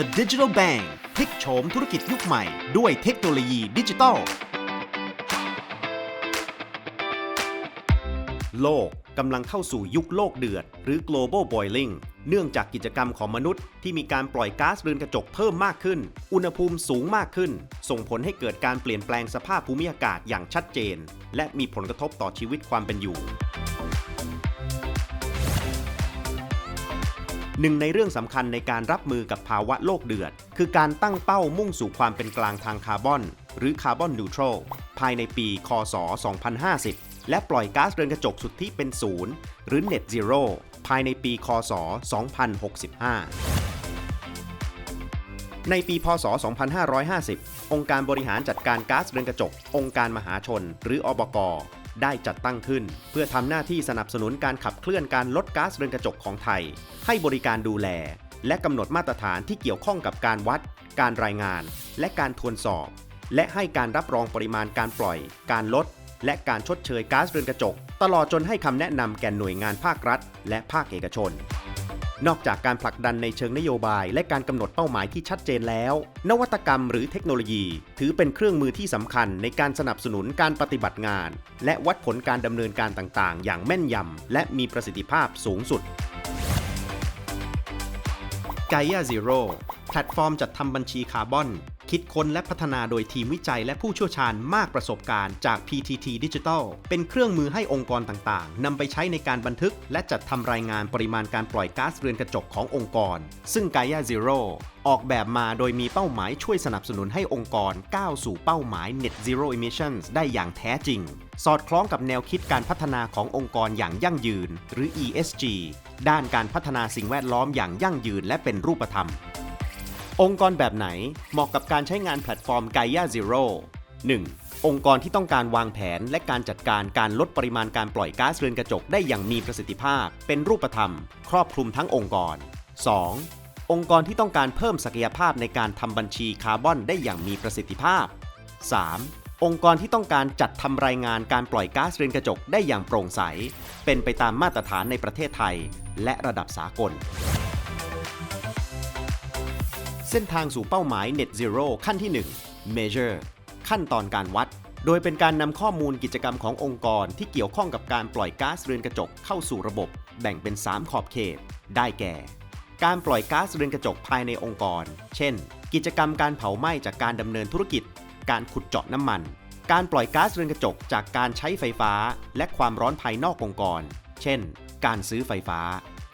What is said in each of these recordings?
The Digital Bank พลิกโฉมธุรกิจยุคใหม่ด้วยเทคโนโลยีดิจิทัล โลกกำลังเข้าสู่ยุคโลกเดือด หรือ global boiling เนื่องจากกิจกรรมของมนุษย์ที่มีการปล่อยก๊าซเรือนกระจกเพิ่มมากขึ้น อุณหภูมิสูงมากขึ้น ส่งผลให้เกิดการเปลี่ยนแปลงสภาพภูมิอากาศอย่างชัดเจน และมีผลกระทบต่อชีวิตความเป็นอยู่ หนึ่งในเรื่องสำคัญในการรับมือกับภาวะโลกเดือด คือการตั้งเป้ามุ่งสู่ความเป็นกลางทางคาร์บอน หรือคาร์บอนนิวทรัลภายในปี คศ 2050 และปล่อยก๊าซเรือนกระจกสุทธิเป็นศูนย์หรือ Net Zero ภายในปี คศ 2065ในปี พศ 2550 องค์การบริหารจัดการก๊าซเรือนกระจก องค์การมหาชน หรืออบก ได้จัดตั้งขึ้น เพื่อทำหน้าที่สนับสนุนการขับเคลื่อนการลดก๊าซเรือนกระจกของไทย ให้บริการดูแล และกำหนดมาตรฐานที่เกี่ยวข้องกับการวัด การรายงาน และการทวนสอบ และให้การรับรองปริมาณการปล่อย การลด และการชดเชยก๊าซเรือนกระจก ตลอดจนให้คำแนะนำแก่หน่วยงานภาครัฐ และภาคเอกชน นอกจากการผลักดันในเชิงนโยบาย และการกำหนดเป้าหมายที่ชัดเจนแล้ว นวัตกรรมหรือเทคโนโลยี ถือเป็นเครื่องมือที่สำคัญในการสนับสนุนการปฏิบัติงาน และวัดผลการดำเนินการต่างๆ อย่างแม่นยำและมีประสิทธิภาพสูงสุด Gaia Zero แพลตฟอร์มจัดทำบัญชีคาร์บอน คิดค้นและพัฒนาโดยทีมวิจัยและผู้เชี่ยวชาญมากประสบการณ์จาก PTT Digital เป็นเครื่องมือให้องค์กรต่างๆนำไปใช้ในการบันทึก และจัดทำรายงานปริมาณการปล่อยก๊าซเรือนกระจกขององค์กร ซึ่ง Gaia Zero ออกแบบมาโดยมีเป้าหมายช่วยสนับสนุนให้องค์กรก้าวสู่เป้าหมาย Net Zero Emissions ได้อย่างแท้จริง สอดคล้องกับแนวคิดการพัฒนาขององค์กรอย่างยั่งยืน หรือ ESG ด้านการพัฒนาสิ่งแวดล้อมอย่างยั่งยืนและเป็นรูปธรรม องค์กรแบบไหนเหมาะกับการใช้งานแพลตฟอร์ม Gaia Zero 1. องค์กรที่ต้องการวางแผนและการจัดการการลดปริมาณการปล่อยก๊าซเรือนกระจกได้อย่างมีประสิทธิภาพ เป็นรูปธรรม ครอบคลุมทั้งองค์กร 2. องค์กรที่ต้องการเพิ่มศักยภาพในการทำบัญชีคาร์บอนได้อย่างมีประสิทธิภาพ 3. องค์กรที่ต้องการจัดทำรายงานการปล่อยก๊าซเรือนกระจกได้อย่างโปร่งใส เป็นไปตามมาตรฐานในประเทศไทย และระดับสากล เส้นทางสู่เป้าหมาย Net Zero ขั้นที่ 1 Measure ขั้นตอนการวัด โดยเป็นการนำข้อมูลกิจกรรมขององค์กรที่เกี่ยวข้องกับการปล่อยก๊าซเรือนกระจกเข้าสู่ระบบ แบ่งเป็น 3 ขอบเขต ได้แก่ การปล่อยก๊าซเรือนกระจกภายในองค์กร เช่น กิจกรรมการเผาไหม้จากการดำเนินธุรกิจ การขุดเจาะน้ำมัน การปล่อยก๊าซเรือนกระจกจากการใช้ไฟฟ้า และความร้อนภายนอกองค์กร เช่น การซื้อไฟฟ้า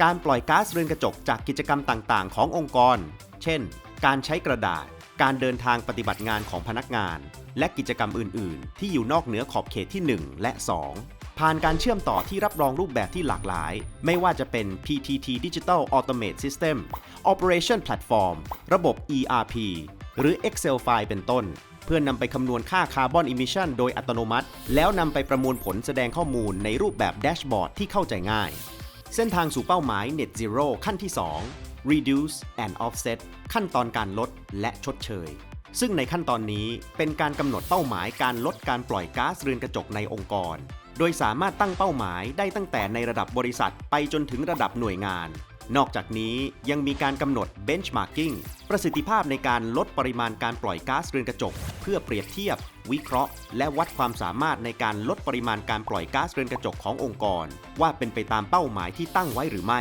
การปล่อยก๊าซเรือนกระจกจากกิจกรรมต่างๆ ขององค์กร เช่น การใช้กระดาษ การเดินทางปฏิบัติงานของพนักงาน และกิจกรรมอื่น ๆ ที่อยู่นอกเหนือขอบเขตที่ 1 และ 2 ผ่านการเชื่อมต่อที่รับรองรูปแบบที่หลากหลาย ไม่ว่าจะเป็น PTT Digital Automate System Operation Platform ระบบ ERP หรือ Excel File เป็นต้นเพื่อนำไปคำนวณค่าคาร์บอนอิมิชันโดยอัตโนมัติ แล้วนำไปประมวลผลแสดงข้อมูลในรูปแบบแดชบอร์ดที่เข้าใจง่าย เส้นทางสู่เป้าหมาย Net Zero ขั้นที่ 2 Reduce and Offset ขั้นตอนการลดและชดเชย ซึ่งในขั้นตอนนี้เป็นการกำหนดเป้าหมายการลดการปล่อยก๊าซเรือนกระจกในองค์กร โดยสามารถตั้งเป้าหมายได้ตั้งแต่ในระดับบริษัทไปจนถึงระดับหน่วยงาน นอกจากนี้ยังมีการกำหนด benchmarking ประสิทธิภาพในการลดปริมาณการปล่อยก๊าซเรือนกระจก เพื่อเปรียบเทียบ วิเคราะห์ และวัดความสามารถในการลดปริมาณการปล่อยก๊าซเรือนกระจกขององค์กร ว่าเป็นไปตามเป้าหมายที่ตั้งไว้หรือไม่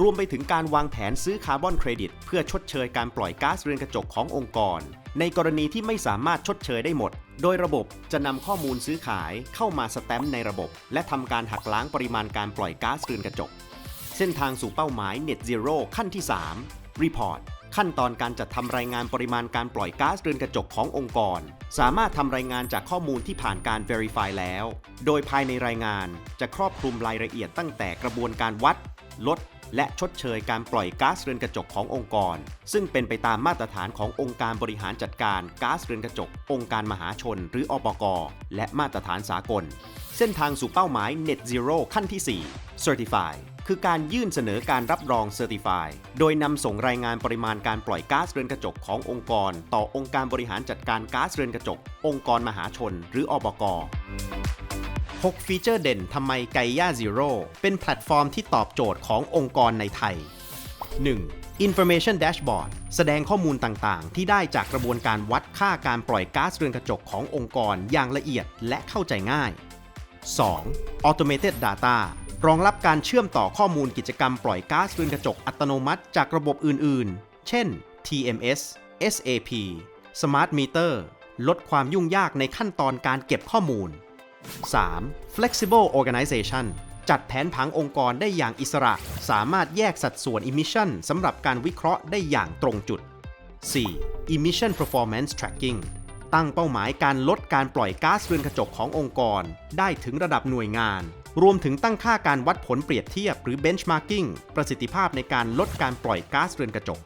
รวมไปถึงการวางแผนซื้อคาร์บอนเครดิต เพื่อชดเชยการปล่อยก๊าซเรือนกระจกขององค์กร ในกรณีที่ไม่สามารถชดเชยได้หมด โดยระบบจะนำข้อมูลซื้อขายเข้ามาสแตมป์ในระบบ และทำการหักล้างปริมาณการปล่อยก๊าซเรือนกระจก เส้นทางสู่เป้าหมาย Net Zero ขั้นที่ 3 Report ขั้นตอนการจัดทำรายงานปริมาณการปล่อยก๊าซเรือนกระจกขององค์กร สามารถทำรายงานจากข้อมูลที่ผ่านการ Verify แล้ว โดยภายในรายงานจะครอบคลุมรายละเอียดตั้งแต่กระบวนการวัด ลด และชดเชยการปล่อยก๊าซเรือนกระจกขององค์กร ซึ่งเป็นไปตามมาตรฐานขององค์การบริหารจัดการก๊าซเรือนกระจก องค์การมหาชน หรืออปกและมาตรฐานสากล เส้นทางสู่เป้าหมาย Net Zero ขั้นที่ 4 Certify คือการยื่นเสนอการรับรอง Certify โดยนำส่งรายงานปริมาณการปล่อยก๊าซเรือนกระจกขององค์กร ต่อองค์การบริหารจัดการก๊าซเรือนกระจก องค์กรมหาชน หรืออบก 6 ฟีเจอร์เด่นทำไม Gaia Zero เป็นแพลตฟอร์มที่ตอบโจทย์ขององค์กรในไทย 1. Information Dashboard แสดงข้อมูลต่างๆ ที่ได้จากกระบวนการวัดค่าการปล่อยก๊าซเรือนกระจกขององค์กรอย่างละเอียดและเข้าใจง่าย 2. Automated Data รองรับการเชื่อมต่อข้อมูลกิจกรรมปล่อยก๊าซเรือนกระจกอัตโนมัติจากระบบอื่นๆ เช่น TMS SAP Smart Meter ลดความยุ่งยากในขั้นตอนการเก็บข้อมูล 3. Flexible Organization จัดแผนผังองค์กรได้อย่างอิสระ สามารถแยกสัดส่วน Emission สำหรับการวิเคราะห์ได้อย่างตรงจุด 4. Emission Performance Tracking ตั้งเป้าหมายการลดการปล่อยก๊าซเรือนกระจกขององค์กร ได้ถึงระดับหน่วยงาน รวมถึงตั้งค่าการวัดผลเปรียบเทียบหรือ benchmarking ประสิทธิภาพในการลดการปล่อยก๊าซเรือนกระจก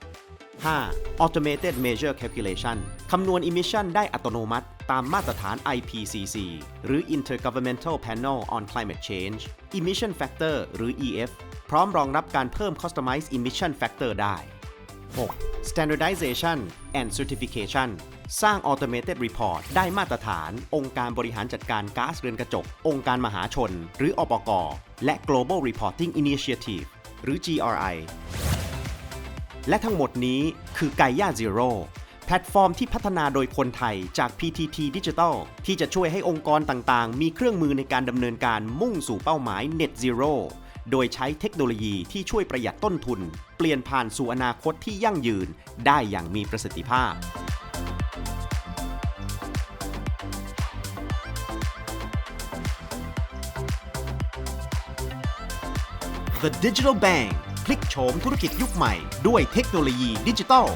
5. Automated Measure Calculation คำนวณ emission ได้อัตโนมัติ ตามมาตรฐาน IPCC หรือ Intergovernmental Panel on Climate Change Emission Factor หรือ EF พร้อมรองรับการเพิ่ม Customized Emission Factor ได้ 6. Standardization and Certification สร้าง Automated Report ได้มาตรฐาน องค์การบริหารจัดการก๊าซเรือนกระจก องค์การมหาชน หรืออปกและ Global Reporting Initiative หรือ GRI และทั้งหมดนี้คือ Gaia Zero แพลตฟอร์มที่พัฒนาโดยคนไทยจาก PTT Digital ที่จะช่วยให้องค์กรต่างๆ มีเครื่องมือในการดำเนินการมุ่งสู่เป้าหมาย Net Zero โดยใช้เทคโนโลยีที่ช่วยประหยัดต้นทุน เปลี่ยนผ่านสู่อนาคตที่ยั่งยืนได้อย่างมีประสิทธิภาพ The Digital Bank พลิกโฉมธุรกิจยุคใหม่ด้วยเทคโนโลยีดิจิทัล